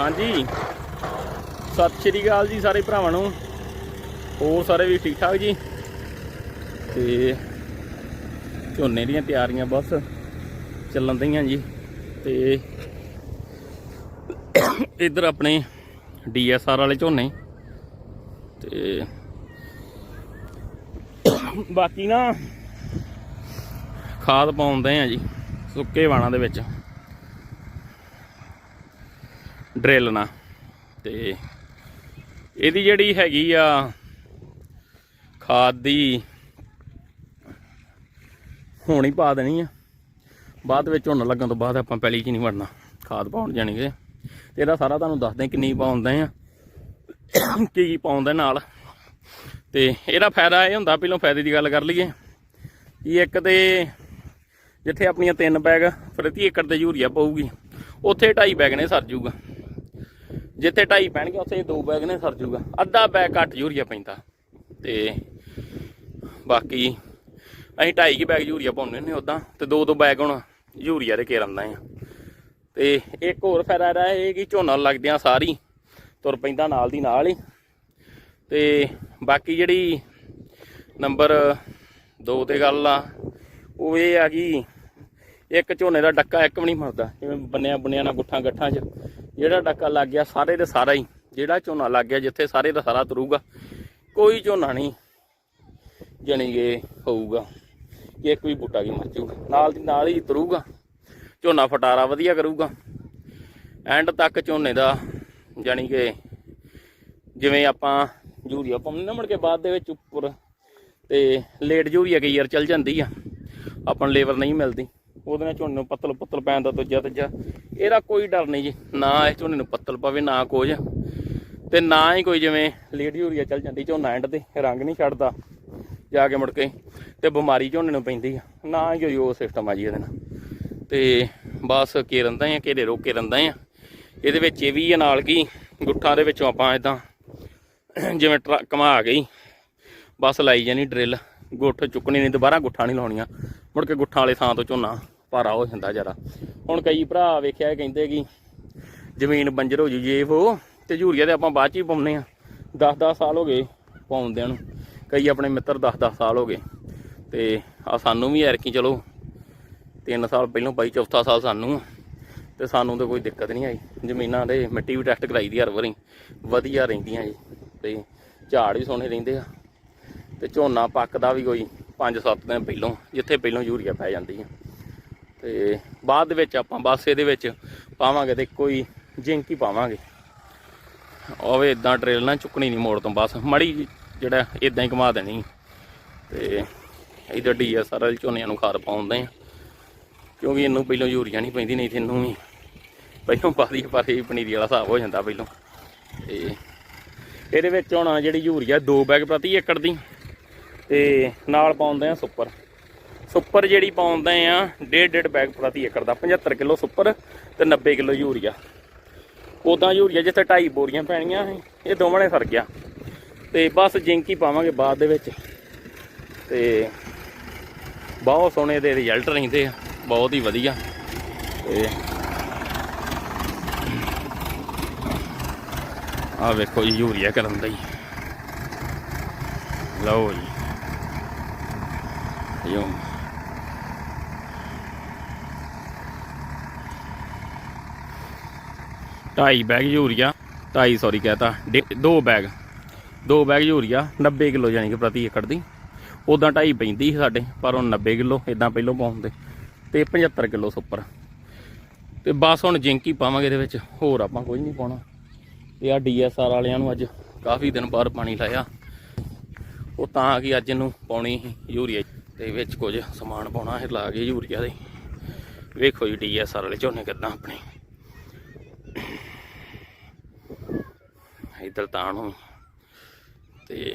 ਹਾਂਜੀ। ਸਤਿ ਸ਼੍ਰੀ ਅਕਾਲ ਜੀ ਸਾਰੇ ਭਰਾਵਾਂ ਨੂੰ। ਹੋਰ ਸਾਰੇ ਵੀ ਠੀਕ ਠਾਕ ਜੀ? ਤੇ ਝੋਨੇ ਦੀਆਂ ਤਿਆਰੀਆਂ ਬਸ ਚੱਲਣ ਦਈਆਂ ਜੀ। ਤੇ ਇੱਧਰ ਆਪਣੇ ਡੀਐਸਆਰ ਵਾਲੇ ਝੋਨੇ। ਤੇ ਬਾਕੀ ਨਾ ਖਾਦ ਪਾਉਂਦੇ ਆ ਜੀ, ਸੁੱਕੇ ਵਾਣਾ ਦੇ ਵਿੱਚ। ਡਰਿਲ ਨਾਲ ਤੇ ਇਹਦੀ ਜਿਹੜੀ ਹੈਗੀ ਆ ਖਾਦ ਦੀ ਹੁਣ ਹੀ ਪਾ ਦੇਣੀ ਆ। ਬਾਅਦ ਵਿੱਚ ਝੋਨਾ ਲੱਗਣ ਤੋਂ ਬਾਅਦ ਆਪਾਂ ਪਹਿਲੀ ਚ ਨਹੀਂ ਵੜਨਾ, ਖਾਦ ਪਾਉਣ ਜਾਣਗੇ ਤੇ ਇਹਦਾ ਸਾਰਾ ਤੁਹਾਨੂੰ ਦੱਸਦੇ ਕਿੰਨੀ ਪਾਉਂਦੇ ਆ, ਕੀ ਕੀ ਪਾਉਂਦੇ ਨਾਲ। ਤੇ ਇਹਦਾ ਫਾਇਦਾ ਇਹ ਹੁੰਦਾ, ਪਹਿਲਾਂ ਫਾਇਦੇ ਦੀ ਗੱਲ ਕਰ ਲਈਏ। ਕਿ ਇੱਕ ਤੇ ਜਿੱਥੇ ਆਪਣੀਆਂ ਤਿੰਨ ਬੈਗ ਪ੍ਰਤੀ ਏਕੜ ਤੇ ਯੂਰੀਆ ਪਊਗੀ, ਉੱਥੇ ਢਾਈ ਬੈਗ ਨੇ ਸਰ ਜੂਗਾ। ਜਿੱਥੇ ਢਾਈ ਪੈਣਗੇ ਉੱਥੇ ਦੋ ਬੈਗ ਨੇ, ਸਰ ਜੂਗਾ। ਅੱਧਾ ਬੈਗ ਘੱਟ ਯੂਰੀਆ ਪੈਂਦਾ। ਤੇ ਬਾਕੀ ਅਸੀਂ ਢਾਈ ਕੀ ਬੈਗ ਯੂਰੀਆ ਪਾਉਂਦੇ ਨੇ ਉਦਾਂ, ਤੇ ਦੋ ਦੋ ਬੈਗ ਹੁਣ ਯੂਰੀਆ ਦੇ ਕੇਰੰਦਾ ਆ। ਤੇ ਇੱਕ ਹੋਰ ਫਾਇਦਾ ਇਹਦਾ ਇਹ ਕਿ ਝੋਨਾ ਲੱਗਦਿਆਂ ਸਾਰੀ ਤੁਰ ਪੈਂਦਾ ਨਾਲ ਦੀ ਨਾਲ ਹੀ। ਤੇ ਬਾਕੀ ਜਿਹੜੀ ਨੰਬਰ 2 ਤੇ ਗੱਲ ਆ, ਉਹ ਇਹ ਆ ਕਿ ਇੱਕ ਝੋਨੇ ਦਾ ਡੱਕਾ ਇੱਕ ਵੀ ਨਹੀਂ ਮਰਦਾ, ਜਿਵੇਂ ਬੰਨਿਆ ਬੰਨਿਆ ਨਾਲ ਗੁੱਠਾਂ ਗੱਠਾਂ 'ਚ। ਜਿਹੜਾ ਡੱਕਾ ਲੱਗ ਗਿਆ ਸਾਰੇ ਦੇ ਸਾਰਾ ਹੀ। ਜਿਹੜਾ ਝੋਨਾ ਲੱਗ ਗਿਆ ਜਿੱਥੇ ਸਾਰੇ ਦਾ ਸਾਰਾ ਤਰੂਗਾ, ਕੋਈ ਝੋਨਾ ਨਹੀਂ ਜਣੀਗੇ ਹੋਊਗਾ, ਕਿ ਇੱਕ ਵੀ ਬੂਟਾ ਕੀ ਮਰ ਜਾਊਗਾ। ਨਾਲ ਦੀ ਨਾਲ ਹੀ ਤਰੂਗਾ, ਝੋਨਾ ਫਟਾਰਾ ਵਧੀਆ ਕਰੂਗਾ। ਐਂਡ ਤੱਕ ਝੋਨੇ ਦਾ ਜਾਣੀ ਕਿ ਜਿਵੇਂ ਆਪਾਂ ਯੂਰੀਆ ਪਾਉਂਦੇ ਨਾ ਮੁੜ ਕੇ ਬਾਅਦ ਦੇ ਵਿੱਚ ਉੱਪਰ ਤੇ ਲੇਟ ਯੂਰੀਆ ਕਈ ਯਾਰ ਚੱਲ ਜਾਂਦੀ ਆ, ਆਪਾਂ ਨੂੰ ਲੇਬਰ ਨਹੀਂ ਮਿਲਦੀ। ਉਹਦੇ ਨਾਲ ਝੋਨੇ ਨੂੰ ਪੱਤਲ ਪੁੱਤਲ ਪੈਣ ਦਾ ਦੂਜਾ ਤੀਜਾ। ਇਹਦਾ ਕੋਈ ਡਰ ਨਹੀਂ ਜੀ, ਨਾ ਇਹ ਝੋਨੇ ਨੂੰ ਪੱਤਲ ਪਵੇ, ਨਾ ਕੁਝ। ਤੇ ਨਾ ਹੀ ਕੋਈ ਜਿਵੇਂ ਲੇਟ ਯੂਰੀਆ ਚੱਲ ਜਾਂਦੀ, ਝੋਨਾ ਐਂਡ ਤੇ ਰੰਗ ਨਹੀਂ ਛੱਡਦਾ ਜਾ ਕੇ ਮੁੜ ਕੇ। ਤੇ ਬਿਮਾਰੀ ਝੋਨੇ ਨੂੰ ਪੈਂਦੀ ਆ, ਨਾ ਹੀ ਕੋਈ ਉਹ ਸਿਸਟਮ ਆ ਜੀ ਇਹਦੇ ਨਾਲ। ਤੇ ਬਸ ਕੇਰੰਦਾ ਆ, ਘੇਰੇ ਰੋਕ ਕੇ ਰੰਦਾ ਆ। ਇਹਦੇ ਵਿੱਚ ਇਹ ਵੀ ਆ ਨਾਲ ਕੀ, ਗੁੱਠਾਂ ਦੇ ਵਿੱਚੋਂ ਆਪਾਂ ਇਦਾਂ ਜਿਵੇਂ ਟਰੱਕ ਮਾ ਗਈ, ਬਸ ਲਾਈ ਜਾਣੀ ਡਰਿਲ। ਗੁੱਠ ਚੁੱਕਣੀ ਨਹੀਂ, ਦੁਬਾਰਾ ਗੁੱਠਾਂ ਨਹੀਂ ਲਾਉਣੀਆਂ। ਮੁੜ ਕੇ ਗੁੱਠਾਂ ਵਾਲੇ ਥਾਂ ਤੋਂ ਝੋਨਾ ਭਾਰਾ ਹੋ ਜਾਂਦਾ ਜ਼ਿਆਦਾ। ਹੁਣ ਕਈ ਭਰਾ ਵੇਖਿਆ ਕਹਿੰਦੇ ਕਿ ਜ਼ਮੀਨ ਬੰਜਰ ਹੋ ਜੂ ਜੇ ਉਹ, ਤੇ ਯੂਰੀਆ ਤੇ ਆਪਾਂ ਬਾਅਦ ਚ ਹੀ ਪਾਉਂਦੇ ਆ 10-10 ਸਾਲ ਹੋ ਗਏ ਪਾਉਂਦਿਆਂ ਨੂੰ। ਕਈ ਆਪਣੇ ਮਿੱਤਰ 10-10 ਸਾਲ ਹੋ ਗਏ। ਤੇ ਆ ਸਾਨੂੰ ਵੀ ਐਰਕੀ ਚਲੋ 3 ਸਾਲ ਪਹਿਲਾਂ ਬਾਈ ਚੌਥਾ ਸਾਲ ਸਾਨੂੰ। ਆ। ਤੇ ਸਾਨੂੰ ਤਾਂ ਕੋਈ ਦਿੱਕਤ ਨਹੀਂ ਆਈ। ਜ਼ਮੀਨਾਂ ਦੇ ਮਿੱਟੀ ਵੀ ਟੈਸਟ ਕਰਾਈ ਦੀ ਹਰ ਵਾਰੀ। ਵਧੀਆ ਰਹਿੰਦੀਆਂ ਜੀ। ਤੇ ਝਾੜ ਵੀ ਸੋਹਣੇ ਰਹਿੰਦੇ ਆ। ਤੇ ਝੋਨਾ ਪੱਕਦਾ ਵੀ ਕੋਈ 5-7 ਦਿਨ ਪਹਿਲਾਂ, ਜਿੱਥੇ ਪਹਿਲਾਂ ਯੂਰੀਆ ਪੈ ਜਾਂਦੀ ਆ। ਤੇ ਬਾਅਦ ਦੇ ਵਿੱਚ ਆਪਾਂ ਬਸ ਇਹਦੇ ਵਿੱਚ ਪਾਵਾਂਗੇ ਤੇ ਕੋਈ ਜਿੰਕ ਹੀ ਪਾਵਾਂਗੇ। ਓਵੇ ਇਦਾਂ ਟ੍ਰੇਲ ਨਾ ਚੁੱਕਣੀ ਨਹੀਂ ਮੋੜ ਤੋਂ ਬਸ, ਮੜੀ ਜਿਹੜਾ ਇਦਾਂ ਹੀ ਘੁਮਾ ਦੇਣੀ। ਤੇ ਇਧਰ ਡੀਐਸਆਰ ਝੋਨਿਆਂ ਨੂੰ ਖਾਦ ਪਾਉਂਦੇ ਆ। ਕਿਉਂਕਿ ਇਹਨੂੰ ਪਹਿਲਾਂ ਯੂਰੀਆ ਨਹੀਂ ਪੈਂਦੀ, ਨਹੀਂ ਤੇ ਇਹਨੂੰ ਵੀ। ਪਹਿਲਾਂ ਪਾਦੀ ਪਰ ਇਹ ਪਨੀਰੀ ਵਾਲਾ ਹਿਸਾਬ ਹੋ ਜਾਂਦਾ ਪਹਿਲਾਂ। ਤੇ ਇਹਦੇ ਵਿੱਚ ਹੁਣ ਜਿਹੜੀ ਯੂਰੀਆ 2 ਬੈਗ ਪ੍ਰਤੀ ਏਕੜ ਦੀ, ਤੇ ਨਾਲ ਪਾਉਂਦੇ ਆ ਸੁਪਰ। ਸੁਪਰ ਜਿਹੜੀ ਪਾਉਂਦੇ ਆ 1.5 ਬੈਗ ਪ੍ਰਤੀ ਏਕੜ ਦਾ 75 ਕਿਲੋ ਸੁਪਰ ਤੇ 90 ਕਿਲੋ ਯੂਰੀਆ। ਉਦਾਂ ਯੂਰੀਆ ਜਿੱਥੇ ਢਾਈ ਬੋਰੀਆਂ ਪੈਣੀਆਂ ਸੀ, ਇਹ ਦੋਵਾਂ ਨੇ ਸਰ ਗਿਆ। ਤੇ ਬਸ ਜਿੰਕ ਹੀ ਪਾਵਾਂਗੇ ਬਾਅਦ ਦੇ ਵਿੱਚ। ਤੇ ਬਹੁਤ ਸੋਹਣੇ ਦੇ ਰਿਜ਼ਲਟ ਰਹਿੰਦੇ ਆ, ਬਹੁਤ ਹੀ ਵਧੀਆ। ਤੇ ਆ ਵੇਖੋ ਜੀ, ਯੂਰੀਆ ਕਰਨ ਦਾ ਹੀ। ਲਓ ਜੀ। ਯੋ। ਢਾਈ ਬੈਗ ਯੂਰੀਆ, ਢਾਈ ਸੌਰੀ ਕਹਤਾ ਦੋ ਬੈਗ ਦੋ ਬੈਗ ਯੂਰੀਆ 90 ਕਿਲੋ ਯਾਨੀ ਕਿ ਪ੍ਰਤੀ ਏਕੜ ਦੀ। ਉਦਾਂ ਢਾਈ ਪੈਂਦੀ ਸੀ ਸਾਡੇ, ਪਰ ਹੁਣ 90 ਕਿਲੋ ਇਦਾਂ ਪਹਿਲੋਂ ਪਾਉਂਦੇ ਤੇ 75 ਕਿਲੋ ਸੁਪਰ। ਤੇ ਬਸ ਹੁਣ ਜਿੰਕ ਹੀ ਪਾਵਾਂਗੇ ਇਹਦੇ ਵਿੱਚ, ਹੋਰ ਆਪਾਂ ਕੁਝ ਨਹੀਂ ਪਾਉਣਾ। ਤੇ ਆ ਡੀਐਸਆਰ ਵਾਲਿਆਂ ਨੂੰ ਅੱਜ ਕਾਫੀ ਦਿਨ ਬਾਅਦ ਪਾਣੀ ਲਾਇਆ। ਉਹ ਤਾਂ ਕਿ ਅੱਜ ਇਹਨੂੰ ਪਾਉਣੀ ਸੀ ਯੂਰੀਆ। ਤੇ ਵਿੱਚ ਕੁਝ ਸਮਾਨ ਪਾਉਣਾ ਹੈ ਲਾ ਕੇ ਯੂਰੀਆ ਦੇ। ਵੇਖੋ ਜੀ ਡੀਐਸਆਰ ਵਾਲੇ ਝੋਨੇ ਕਿੱਦਾਂ ਆਪਣੇ। ਇਧਰ ਤਾਣ ਨੂੰ ਤੇ